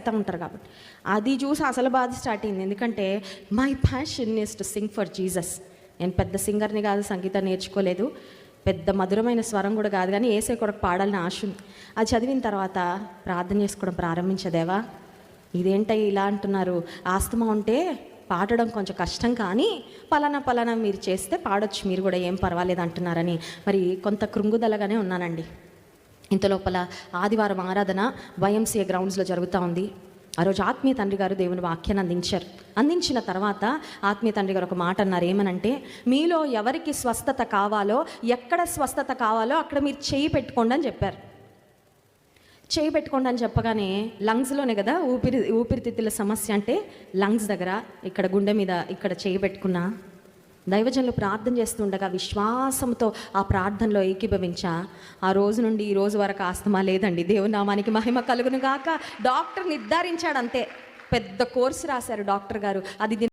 చేస్తూ ఉంటారు కాబట్టి. అది చూసి అసలు బాధ స్టార్ట్ అయింది. ఎందుకంటే my passion is to sing for Jesus నేను పెద్ద సింగర్ని కాదు సంగీతం నేర్చుకోలేదు. పెద్ద మధురమైన స్వరం కూడా కాదు కానీ ఏసే కొరకు పాడాలని ఆశ ఉంది. అది చదివిన తర్వాత ప్రార్థన చేసుకోవడం ప్రారంభించదేవా? ఇదేంటయ్య ఇలా అంటున్నారు? ఆస్తమా ఉంటే పాడడం కొంచెం కష్టం కానీ పలానా పలానా మీరు చేస్తే పాడొచ్చు మీరు కూడా ఏం పర్వాలేదు అంటున్నారని. మరి కొంత కృంగుదలగానే ఉన్నానండి. ఇంత లోపల ఆదివారం ఆరాధన వైఎంసీఏ గ్రౌండ్స్లో జరుగుతూ ఉంది. ఆ రోజు ఆత్మీయ తండ్రి గారు దేవుని వాక్యాన్ని అందించారు. అందించిన తర్వాత ఆత్మీయ తండ్రి గారు ఒక మాట అన్నారు. ఏమనంటే మీలో ఎవరికి స్వస్థత కావాలో ఎక్కడ స్వస్థత కావాలో అక్కడ మీరు చేయి పెట్టుకోండి అని చెప్పారు. చేయి పెట్టుకోండి అని చెప్పగానే లంగ్స్లోనే కదా ఊపిరి ఊపిరితిత్తుల సమస్య అంటే లంగ్స్ దగ్గర ఇక్కడ గుండె మీద ఇక్కడ చేయి పెట్టుకున్నా దైవజనులు ప్రార్థన చేస్తుండగా విశ్వాసంతో ఆ ప్రార్థనలో ఏకీభవించా. ఆ రోజు నుండి ఈ రోజు వరకు ఆస్తమా లేదండి. దేవునామానికి మహిమ కలుగును గాక. డాక్టర్ నిర్ధారించాడు అంతే పెద్ద కోర్సు రాశారు డాక్టర్ గారు. అది